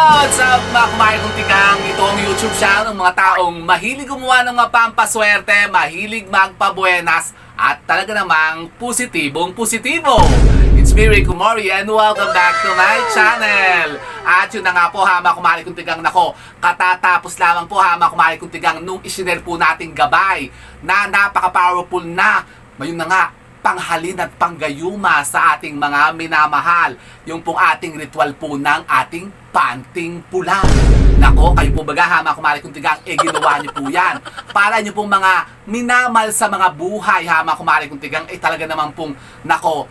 What's up kumain kong tigang? Ito ang YouTube channel ng mga taong mahilig gumawa ng mga pampaswerte, mahilig magpabuenas, at talaga namang positibong positibo. It's me, Ray Kumori, and welcome back to my channel. At yun na nga po, hama kumari kong tigang nako, katatapos lamang po hama kumari kong tigang nung isinare po nating gabay na napaka-powerful na, mayun na nga, panghalin at panggayuma sa ating mga minamahal. Yung pong ating ritual po ng ating panting pula. Nako, kayo po baga hama kumari kung tigang, eh ginawa niyo po yan. Para niyo pong mga minamal sa mga buhay hama kumari kung tigang, eh talaga naman pong, nako,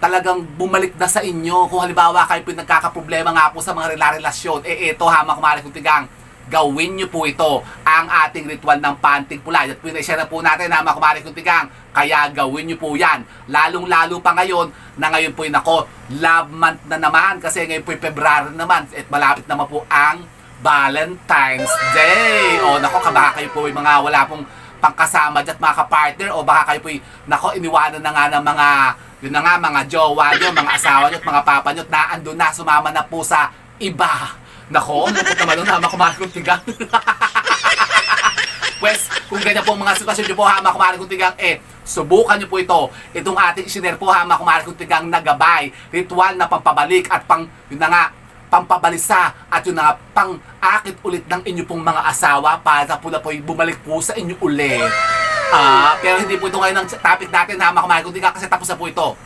talagang bumalik na sa inyo. Kung halimbawa kayo po nagkakaproblema nga po sa mga relasyon, eh ito hama kumari kung tigang, gawin nyo po ito ang ating ritual ng panting pula. At na po natin na mga kumari kong tigang. Kaya gawin nyo po yan. Lalong-lalo pa ngayon na ngayon po nako, love month na naman kasi ngayon po February naman at malapit naman po ang Valentine's Day. O nako, kabaka kayo po yung mga wala pong pangkasama at mga kapartner o baka kayo po nako, iniwanan na nga ng mga yun na nga, mga jowa nyo, mga asawa nyo at mga papa nyo at naandun na, sumama na po sa iba. Nako, naman kumain kong tigang. Pwes, kung ganyan po ang mga sitwasyon nyo po, hama kumain kong tigang, eh, subukan nyo po ito. Itong ating isinare po, hama kumain kong tigang na gabay, ritual na pampabalik at pang, yun na nga, pampabalisa at yun na nga, pang akit ulit ng inyo pong mga asawa para po na po bumalik po sa inyo ulit. Ah, pero hindi po ito ngayon ang topic natin, hama kumain kong tigang, kasi tapos na po ito.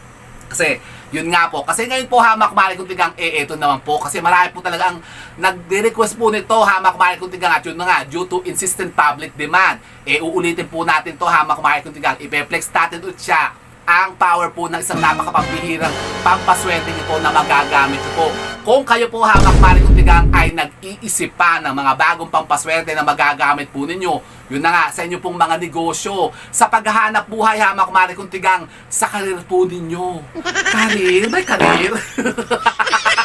Kasi, yun nga po. Kasi ngayon po, hamak mali tigang, eh, eto naman po. Kasi marami po talaga ang nagre-request po nito, hamak mali kong tigang. At yun na nga, due to insistent public demand, eh, uulitin po natin to hamak mali kong tigang. Ipe-flex natin ulit siya ang power po ng isang napakapambihirang pampaswerte ito na magagamit po. Kung kayo po hamak mali kong tigang ay nag-iisip pa ng mga bagong pampaswerte na magagamit po ninyo, yun na nga, sa inyo pong mga negosyo, sa paghahanap buhay hamak mali kong tigang, sa karir po ninyo. Karir? May karir?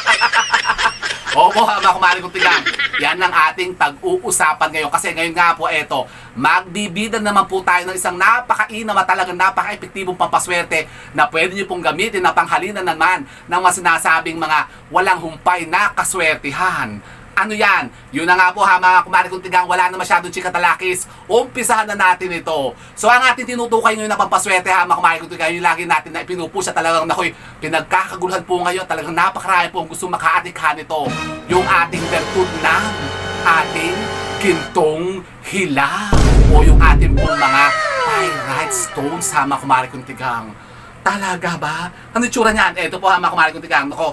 Opo, hamak mali kong tigang. Yan ang ating pag-uusapan ngayon. Kasi ngayon nga po, eto, magbibida naman po tayo ng isang napakainam at talagang napaka-epektibong pampaswerte na pwede nyo pong gamitin na panghalinan naman ng mga sinasabing mga walang humpay na kaswertihan. Ano yan? Yun na nga po ha mga kumari kong tigang wala na masyadong chika talakis. Umpisahan na natin ito. So ang ating tinutukay ngayon na pampaswerte ha mga kumari kong tigang yung lagi natin na ipinupo siya talagang nakoy pinagkakaguluhan po ngayon talagang napakarami po ang gusto makaatikhan nito. Yung ating bertud ng ating gintong hilaw o yung ating pong mga pyrite stones ha mga kumari kong tigang. Talaga ba? Ano yung tsura niyan? Ito po ha mga kumari kong tigang. Nako,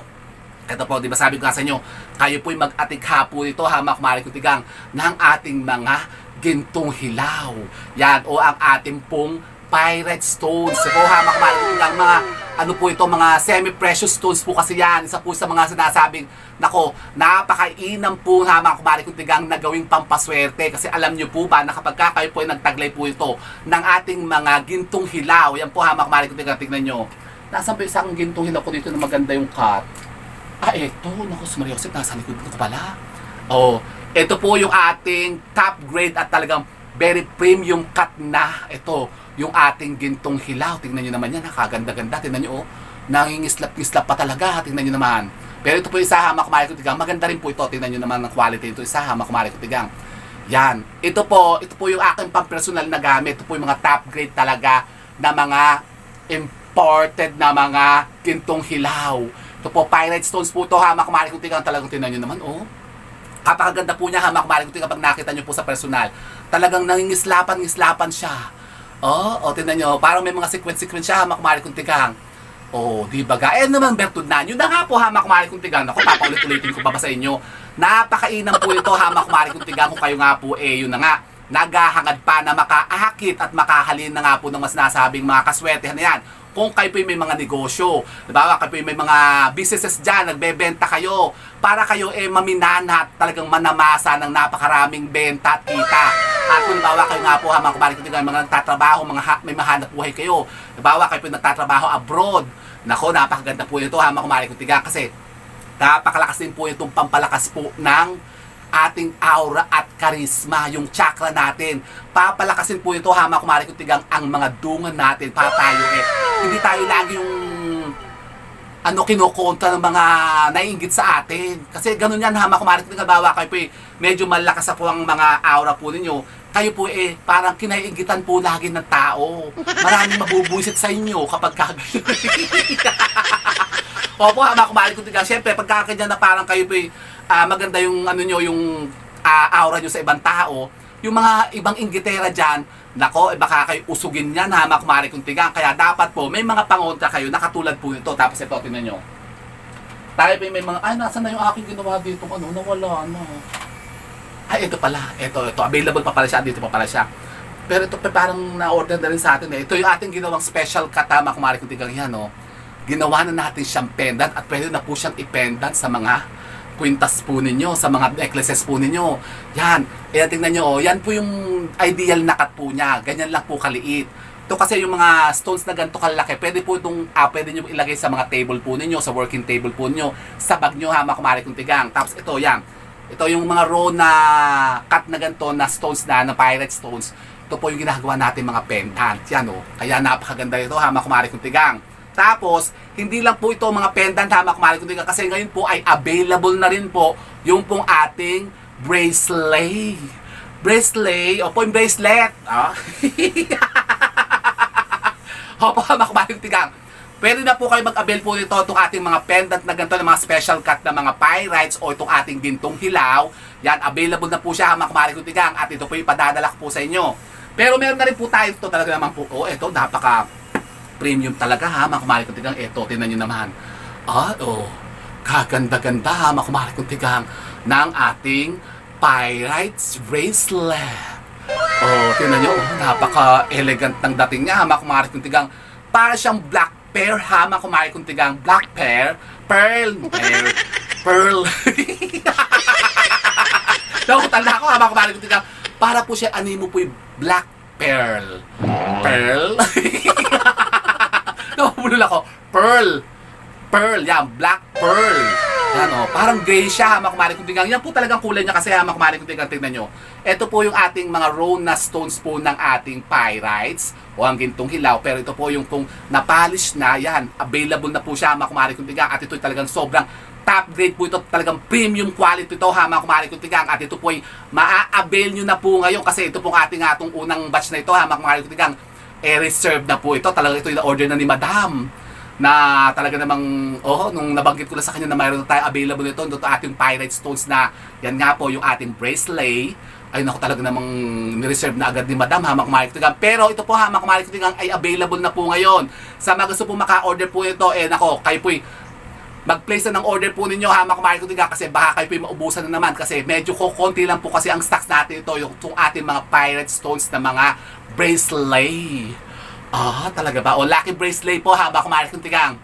ito po, di ba sabi ko nga sa inyo, kayo po'y mag-atikha po ito, hamak marikutigang, ng ating mga gintong hilaw. Yan, o ang ating pong pirate stones. So, hamak marikutigang, mga, ano po ito, mga semi-precious stones po kasi yan. Isa po sa mga sinasabing, nako, napakainam po hamak marikutigang na gawing pampaswerte. Kasi alam nyo po ba, na kapag ka kayo po ay nagtaglay po ito ng ating mga gintong hilaw, yan po hamak marikutigang, tignan nyo. Nasaan po isang gintong hilaw ko dito na maganda yung cut? Ah, eto. Naku, si Maria Jose, nasa likod ko pala. Oh, ito po yung ating top grade at talagang very premium cut na. Ito, yung ating gintong hilaw. Tingnan nyo naman yan, nakaganda-ganda. Tingnan nyo, oh. Nangingislap-ngislap pa talaga. Tingnan nyo naman. Pero ito po isa hama kumari tigang. Maganda rin po ito. Tingnan nyo naman ang quality ito. Isa hama kumari tigang. Yan. Ito po, ito po yung aking pang-personal na gamit. Ito po yung mga top grade talaga na mga imported na mga gintong hilaw. Ito po, pirate stones po ito, hamak mari kung tigang talagang tinan nyo naman, oh. Kapakaganda po niya, hamak mari kung tigang pag nakita nyo po sa personal. Talagang nangingislapan-ngislapan siya. Oh, oh, tinan nyo, parang may mga sequence-sequence siya, hamak mari kung tigang. Oh, di ba ga? Eh naman bertud na. Yun na nga po, hamak mari kung tigang. Ako, papaulit-ulitin ko pa ba sa inyo. Napakainam po ito, hamak mari kung tigang. Kung kayo nga po, eh, yun na nga naghahangad pa na makaakit at makahalin na nga po ng mas nasabing mga kaswertehan na yan kung kayo po may mga negosyo. Diba? Kayo po may mga businesses dyan, nagbebenta kayo, para kayo eh maminana at talagang manamasa ng napakaraming benta at kita. At kung bawa kayo nga po, hamang kumalik ko mga nagtatrabaho, mga ha- may mahanap buhay kayo. Diba? Kayo po nagtatrabaho abroad. Nako, napakaganda po ito, hamang kumalik ko kasi napakalakas din po itong pampalakas po ng ating aura at karisma, yung chakra natin. Papalakasin po ito, hama kumari kung tigang ang mga dungan natin para tayo eh. Hindi tayo lagi yung ano kinokontra ng mga naiingit sa atin. Kasi ganun yan, hama kumarit ng kabawa kayo po eh, medyo malakas po ang mga aura po ninyo. Kayo po eh, parang kinaiingitan po lagi ng tao. Maraming mabubuisit sa inyo kapag kagayon. Opo, hama kumarit ko tiga. Siyempre, pagka ganyan na parang kayo po eh, ah, maganda yung ano nyo, yung ah, aura nyo sa ibang tao, yung mga ibang inggitera dyan, nako, eh, baka kayo usugin yan, hama kumari kung tigang. Kaya dapat po, may mga pangontra kayo na katulad po nito. Tapos ito, tinan nyo. Tayo yung may mga, ay, nasa na yung aking ginawa dito, ano, nawala, ano. Ay, ito pala, ito, ito, available pa pala siya, dito pa pala siya. Pero ito pa parang na-order na rin sa atin eh. Ito yung ating ginawang special katama kumari kung tigang yan, no. Ginawa na natin siyang pendant at pwede na po siyang i-pendant sa mga kwintas po ninyo, sa mga necklaces po ninyo. Yan. Eh, tingnan nyo, oh, yan po yung ideal na cut po niya. Ganyan lang po kaliit. Ito kasi yung mga stones na ganito kalaki, pwede po itong, ah, pwede nyo ilagay sa mga table po ninyo, sa working table po ninyo, sa bag nyo, hama kumari kung tigang. Tapos ito, yan. Ito yung mga row na cut na ganito, na stones na, na pirate stones. Ito po yung ginagawa natin mga pendant. Yan, oh. Kaya napakaganda ito, hama kumari kung tigang. Tapos, hindi lang po ito mga pendant hama kumari kundi kasi ngayon po ay available na rin po yung pong ating bracelet. Bracelet, o po yung bracelet. Ah. Opo, hama kumari tigang. Pwede na po kayo mag-avail po nito itong ating mga pendant na ganito ng mga special cut na mga pyrites o itong ating gintong hilaw. Yan, available na po siya, hama kumari tigang. At ito po yung padadala ko po sa inyo. Pero meron na rin po tayo ito talaga naman po. Oh, ito, napaka premium talaga ha, mga kumari kong tigang. Eto, tinan nyo naman. Ah, oh, kaganda-ganda ha, mga kumari kong tigang ng ating Pyrites Bracelet. Oh, tinan nyo, oh, napaka-elegant ng dating niya ha, mga kumari kong tigang. Para siyang black pear ha, mga kumari kong tigang. Black pear, pearl, pear, pearl. Nakutan na ako ha, mga kumari kong tigang. Para po siya, animo po yung black pearl. Pearl? Napapulol ako. Pearl. Pearl. Yan. Black pearl. Yan o. Parang gray siya, hamak kumari kung tingnan. Yan po talagang kulay niya kasi hamak kumari kung tingnan. Tingnan nyo. Ito po yung ating mga rona stones po ng ating pyrites o ang gintong hilaw. Pero ito po yung kung napolish na, yan. Available na po siya, hamak kumari kung tingnan. At ito talagang sobrang top grade po ito, talagang premium quality ito, hama kumari kung tigang. At ito po ay maa-avail nyo na po ngayon kasi ito pong ating atong unang batch na ito, hama kumari kung tigang. Eh, reserve na po ito. Talagang ito yung order na ni Madam na talaga namang, oh, nung nabanggit ko lang sa kanya na mayroon na tayo available nito, ito ating pirate stones na, yan nga po yung ating bracelet, ay naku talaga namang nireserve na agad ni Madam Hamak Malik Tigang. Pero ito po Hamak Malik Tigang ay available na po ngayon. Sa mga gusto po maka-order po ito, eh nako, kayo po mag-place na ng order po ninyo ha mga kumain ko tiga kasi baka kayo po yung maubusan na naman kasi medyo konti lang po kasi ang stocks natin ito yung itong ating mga pirate stones na mga bracelet. Ah, talaga ba? O lucky bracelet po ha mga kumain ko tigang.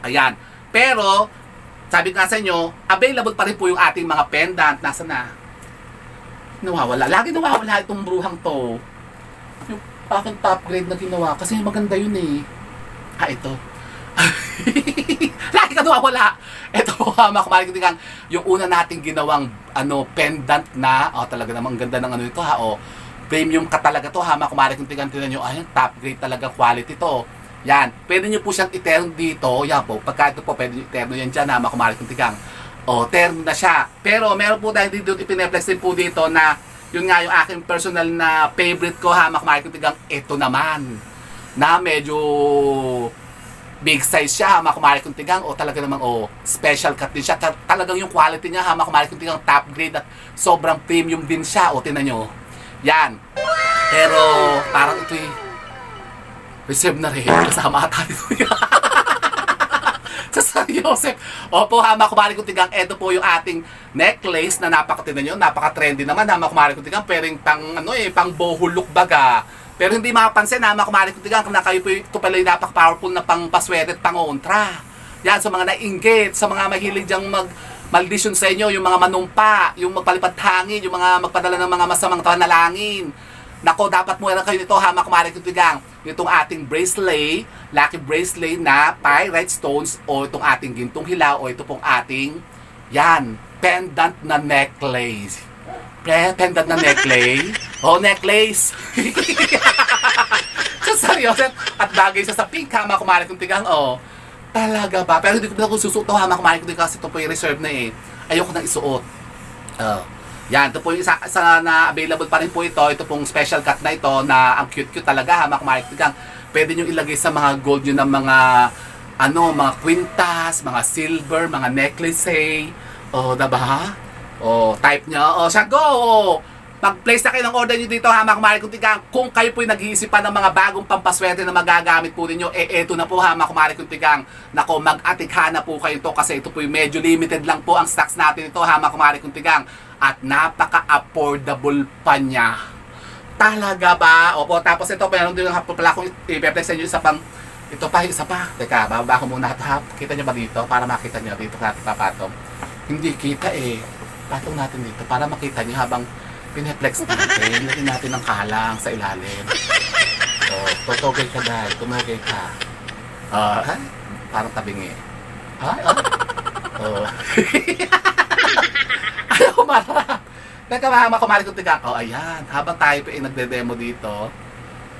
Ayan. Pero, sabi ko nga sa inyo, available pa rin po yung ating mga pendant. Nasa na? Nawawala. Lagi nawawala itong bruhang to. Yung aking top grade na ginawa. Kasi maganda yun eh. Ah, ito. Lagi ka nawawala. Ito po, hama kumain ko yung una nating ginawang ano pendant na, oh talaga namang ganda ng ano ito ha, oh. Premium ka talaga to, hama kumain ko tigan tinan nyo, ayun, top grade talaga quality to. Yan, pwede nyo po siyang iterno dito, yan po, pagka ito po, pwede nyo iterno yan dyan, hama kumain ko tigang. Oh, terno na siya. Pero meron po tayo dito, ipineflex din po dito na, yun nga yung aking personal na favorite ko, kumain ko tigang, ito naman. Na medyo big size siya, kumari kung tigang, o talaga namang, o special cut din siya. Ta- talagang yung quality niya, kumari kung tigang, top grade at sobrang premium din siya. O, tinan nyo. Yan. Pero, parang ito'y reserve na rin. Kasama ata dito sa San Joseph. Opo, hama kumari kung tigang, ito po yung ating necklace na napakatinan nyo. Napaka-trendy naman, hama kumari kung tigang, pero yung pang, ano eh, pang boho look baga. Pero hindi mapapansin na mga kumari kong tigang na kayo po ito pala yung napaka-powerful na pang paswerte at pang ontra. Yan, sa mga nainggit, sa mga mahilig diyang mag maldisyon sa inyo, yung mga manumpa, yung magpalipad hangin, yung mga magpadala ng mga masamang panalangin. Nako, dapat mo na kayo nito ha, mga kumari kong tigang. Itong ating bracelet, lucky bracelet na pyrite stones o itong ating gintong hilaw o ito pong ating, yan, pendant na necklace. Pre, pendant na necklace. Oh, necklace. so, seryoso. At bagay siya sa pink ha, mga kumari kong tigang. Oh, Talaga ba? Pero hindi ko na ako susuot to ha, mga kumain ko din kasi ito po yung reserve na eh. Ayoko nang isuot. Oh. Yan, ito po yung isa, isa na available pa rin po ito. Ito pong special cut na ito na ang cute-cute talaga ha, mga din. Pwede nyo ilagay sa mga gold nyo ng mga ano, mga kwintas, mga silver, mga necklace eh. Oh, diba? Oh, type nyo. Oh, siya, go! Mag-place na kayo ng order nyo dito ha, mga kumari kung tigang. Kung kayo po'y nag-iisipan ng mga bagong pampaswerte na magagamit po ninyo, eh eto na po ha, mga kumari kung tigang. Nako, mag-atikha na po kayo to kasi ito po'y medyo limited lang po ang stocks natin ito ha, mga kumari kung tigang. At napaka-affordable pa niya. Talaga ba? Opo, tapos ito, meron din yung pala kung i-flex sa inyo isa pang ito pa, isa pa. Teka, bababa ko muna ito ha. Kita nyo ba dito? Para makita nyo dito natin papatong. Hindi kita eh. Patong natin dito para makita nyo habang pineflex natin. Lagyan natin ng kalang sa ilalim. So, totogay ka dahil. Tumagay ka. Ah, ay, parang tabingi. Ah. Oh. Ayaw kumarap. Nagkamahama kumari ko tiga. Oh, ayan. Habang tayo pa eh, nagde-demo dito,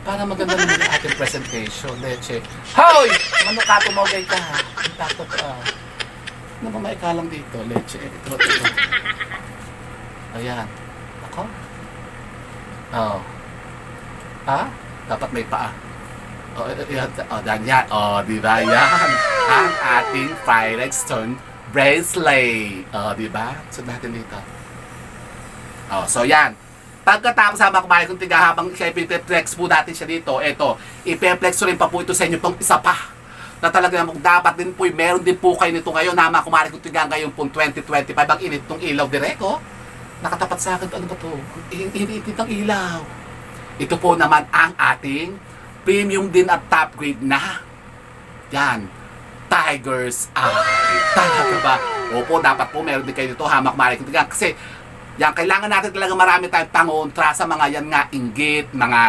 para maganda naman yung ating presentation. Leche. Hoy! Ano ka tumogay ka ha? Ang takot ka. Ano ba may kalang dito? Leche. Ito, ito. Ayan. Ako? Oh. Ha? Dapat may paa. Oh, yan. Oh, dan yan. Oh, di ba? Yan. Ang ating Firestone bracelet. Oh, di ba? So, natin dito. Oh, so yan. Pagkatapos habang kumain kong tiga habang ipiplex po natin siya dito, eto, ipiplex ko rin pa po ito sa inyo pang isa pa. Na talaga namang dapat din po, meron din po kayo nito ngayon na mga kumain kong tiga ngayon pong 2025. Ang init ng ilaw direko. Nakatapat sa akin, ano ba to? Ang init ng ilaw. Ito po naman ang ating premium din at top grade na. Yan. Tiger's Eye. Talaga ba? Opo, dapat po meron din kayo dito hamak mari kong tiga. Kasi yan, kailangan natin talaga marami tayong pangontra sa mga yan nga inggit, mga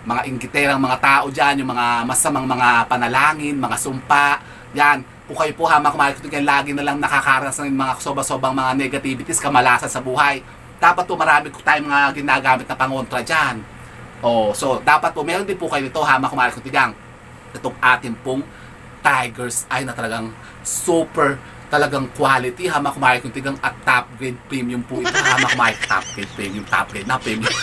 mga inggiterang mga tao dyan, yung mga masamang mga panalangin, mga sumpa. Yan, kung kayo po hamak kayo lagi na lang nakakaranas ng mga soba-sobang mga negativities, kamalasan sa buhay. Dapat po marami ko tayong mga ginagamit na pangontra dyan. Oh, so dapat po meron din po kayo nito hamak kayo itong ating pong Tigers ay na talagang super talagang quality hamak kumain kung tigang at top grade premium po ito hamak kumain top grade premium top grade na premium.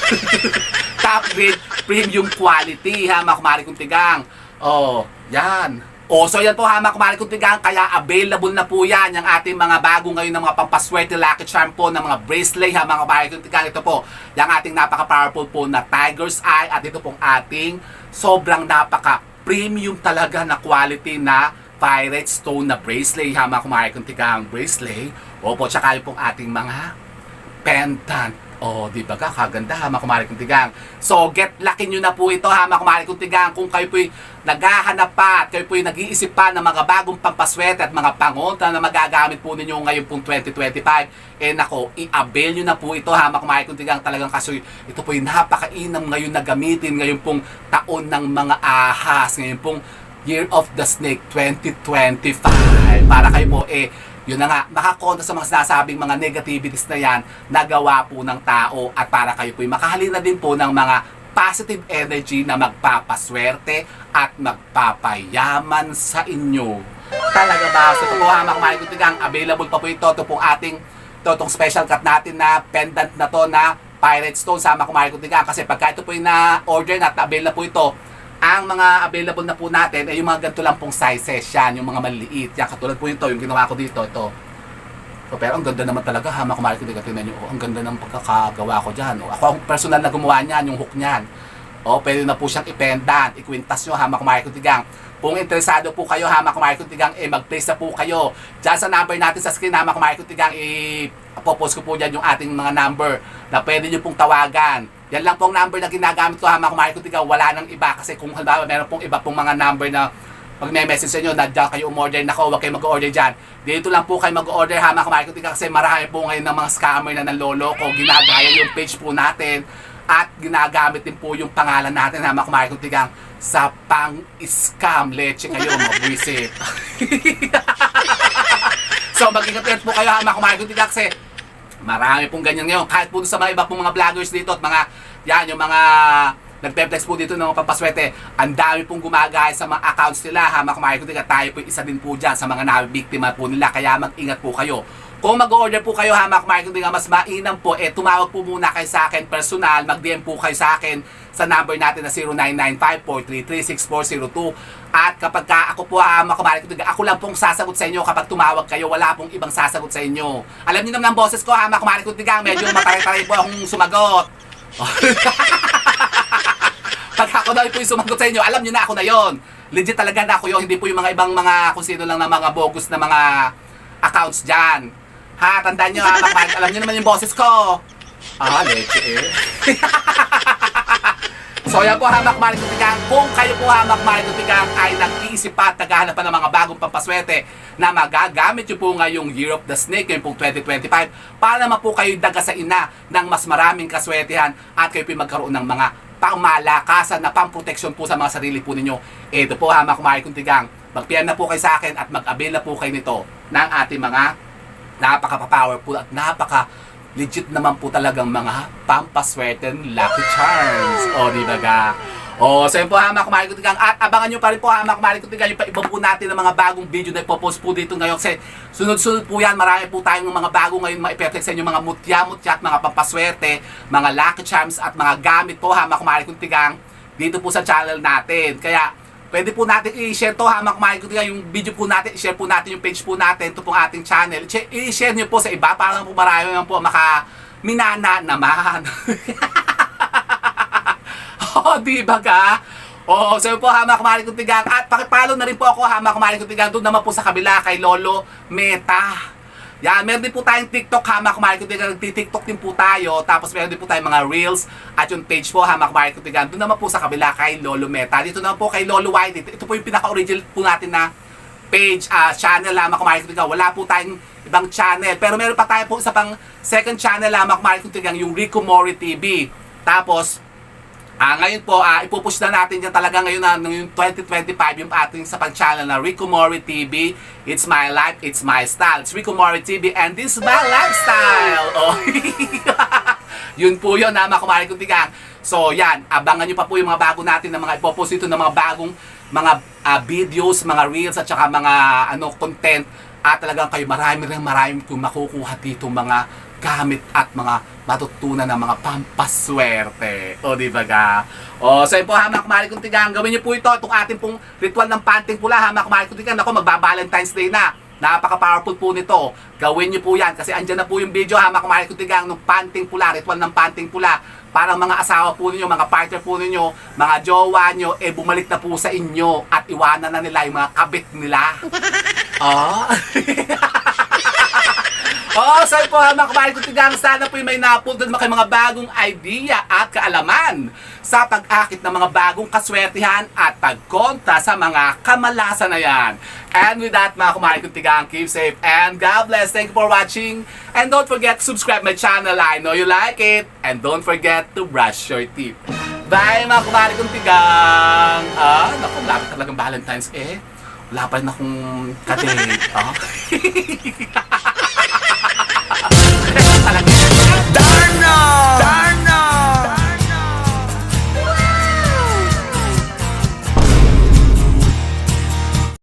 Top grade premium quality hamak kumain kung tigang. Oh yan Oh, so yan po hamak kumain kung tigang kaya available na po yan yung ating mga bago ngayon ng mga pampaswerte lucky charm po ng mga bracelet ha mga kumain kung tigang ito po yung ating napaka powerful po na Tiger's Eye at ito pong ating sobrang napaka premium talaga na quality na pirate stone na bracelet ha mga kumain kung tigang bracelet. Opo tsaka yung pong ating mga pendant Oh, di ba ka? Kaganda ha, mga kumari kong tigang. So, get lucky nyo na po ito ha, mga kumari kong tigang. Kung kayo po'y naghahanap pa at kayo po'y nag-iisip pa ng mga bagong pampaswerte at mga pangonta na magagamit po ninyo ngayon pong 2025, eh nako, i-avail nyo na po ito ha, mga kumari kong tigang. Talagang kasi ito po'y napakainam ngayon na gamitin ngayon pong taon ng mga ahas. Ngayon pong Year of the Snake 2025. Para kayo po eh yun na nga, makakontra sa mga sinasabing mga negativities na yan na gawa po ng tao at para kayo po'y makahalina din po ng mga positive energy na magpapaswerte at magpapayaman sa inyo. Talaga ba? So ha, mga kumain available pa po ito. Ito pong ating, ito itong special cut natin na pendant na to na Pirate Stone sa mga kumain tigang. Kasi pagka ito po yung na-order na available po ito, ang mga available na po natin ay yung mga ganito lang pong sizes yan, yung mga maliliit. Yan, katulad po ito, yung ginawa ko dito, ito. So, pero ang ganda naman talaga ha, mga kumalit ko tingnan nyo, oh, ang ganda ng pagkakagawa ko dyan. Oh, ako ang personal na gumawa niyan, yung hook niyan. O, oh, pwede na po siyang ipendant, ikwintas nyo ha, mga kumalit ko tigang. Kung interesado po kayo ha, mga kumalit ko tigang, eh, mag-place na po kayo. Diyan sa number natin sa screen ha, mga kumalit ko tigang, eh, popost ko po dyan yung ating mga number na pwede nyo pong tawagan. Yan lang pong number na ginagamit ko ha mga kumain ko tigaw. Wala nang iba kasi kung halimbawa meron pong iba pong mga number na pag may message sa inyo na dyan kayo umorder, nako huwag kayo mag-order dyan. Dito lang po kayo mag-order ha mga kumain kasi marami po ngayon ng mga scammer na nanloloko. Ginagaya yung page po natin at ginagamit din po yung pangalan natin ha mga kumain ko tigang sa pang-scam. Leche kayo, mabwisit. so mag-ingat po kayo ha mga kumain kasi Marami pong ganyan ngayon. Kahit po sa mga iba pong mga vloggers dito at mga, yan, yung mga nagpe-flex po dito ng pampaswerte. Ang dami pong gumagaya sa mga accounts nila ha mga ko tayo po isa din po dyan sa mga nabiktima po nila kaya mag-ingat po kayo. Kung mag-order po kayo ha mga kumain ko mas mainam po eh tumawag po muna kayo sa akin personal, mag-DM po kayo sa akin sa number natin na 0995-433-6402 at kapag ka ako po ha mga kumain ko ako lang pong sasagot sa inyo kapag tumawag kayo wala pong ibang sasagot sa inyo. Alam niyo naman ang boses ko ha mga kumain ko medyo mataray-taray po akong sumagot. Pag ako daw po yung sumagot sa inyo, alam nyo na ako na yon. Legit talaga na ako yun, hindi po yung mga ibang mga kung sino lang na mga bogus na mga accounts dyan. Ha, tandaan nyo ha, kapag alam nyo naman yung boses ko. Ah, leche eh. so yan po hamak Marik Tutigang. Kung kayo po hamak Marik Tutigang ay nag-iisip pa at naghahanap pa ng mga bagong pampaswerte na magagamit nyo po ngayong Year of the Snake, ngayong pong 2025, para naman po kayo daga sa ina ng mas maraming kaswertehan at kayo po magkaroon ng mga pangmalakasan na pamproteksyon po sa mga sarili po ninyo. Ito po ha, mga kumain kuntigang. Mag-PM na po kayo sa akin at mag-avail na po kayo nito ng ating mga napaka-powerful at napaka legit naman po talagang mga pampaswerten lucky charms. O, di ba ga? O, so yun po ha, mga kumain kuntigang. At abangan nyo pa rin po ha, mga kumain kuntigang. Yung pa iba po natin ng mga bagong video na ipopost po dito ngayon. Kasi sunod-sunod po yan. Marami po tayong mga bago ngayon ma-effect sa inyo. Mga mutya-mutya at mga pampaswerte, mga lucky charms at mga gamit po ha, mga kumain kuntigang. Dito po sa channel natin. Kaya, Pwede po natin i-share to ha, kumain ko yung video po natin, i-share po natin yung page po natin, ito pong ating channel. I-share nyo po sa iba para po marami naman po maka minana naman. oh, di ba ka? Oh, so yun po ha mga kumain ko tigang. At pakipalo na rin po ako ha mga kumain ko tigang. Doon naman po sa kabila kay Lolo Meta. Yan, meron din po tayong TikTok ha mga kumain ko tigang. Nagti-TikTok din po tayo. Tapos meron din po tayong mga Reels. At yung page po ha mga kumain ko tigang. Doon naman po sa kabila kay Lolo Meta. Dito naman po kay Lolo White. Ito, po yung pinaka-original po natin na page, ah, channel ha mga kumain ko tigang. Wala po tayong ibang channel. Pero meron pa tayo po isa pang second channel ha mga kumain ko tigang. Yung Rico Mori TV. Tapos, Ah, ngayon po, ah, ipupush na natin yan talaga ngayon na yung 2025 yung ating sa pag-channel na Rico Mori TV. It's my life, it's my style. It's Rico Mori TV and this is my lifestyle. Oh. yun po yun, na mga kumari kong tigang. So, yan, abangan nyo pa po yung mga bago natin na mga ipopost dito ng mga bagong mga ah, videos, mga reels at saka mga ano content at talagang kayo marami rin marami kung makukuha dito mga gamit at mga matutunan ng mga pampaswerte. O, di ba ga? O, so yun po, hamak kumari kong tigang. Gawin niyo po ito, itong ating pong ritual ng panting pula, hamak kumari kong tigang. Ako, magba-Valentine's Day na. Napaka-powerful po nito. Gawin niyo po yan kasi andyan na po yung video, hamak kumari kong tigang, ng panting pula, ritual ng panting pula. Parang mga asawa po ninyo, mga partner po ninyo, mga jowa nyo, eh bumalik na po sa inyo at iwanan na nila yung mga kabit nila. Oh. Oh, so po mga kumain ko tigang sana po may napundon mga mga bagong idea at kaalaman sa pag-akit ng mga bagong kaswertihan at pagkontra sa mga kamalasan na yan. And with that mga kumain ko tigang, keep safe and God bless. Thank you for watching. And don't forget to subscribe my channel. I know you like it. And don't forget to brush your teeth. Bye mga kumain ko tigang. Ah, naku, lapit talagang Valentine's eh. Wala pa rin akong kadate. Ah. ha ha ha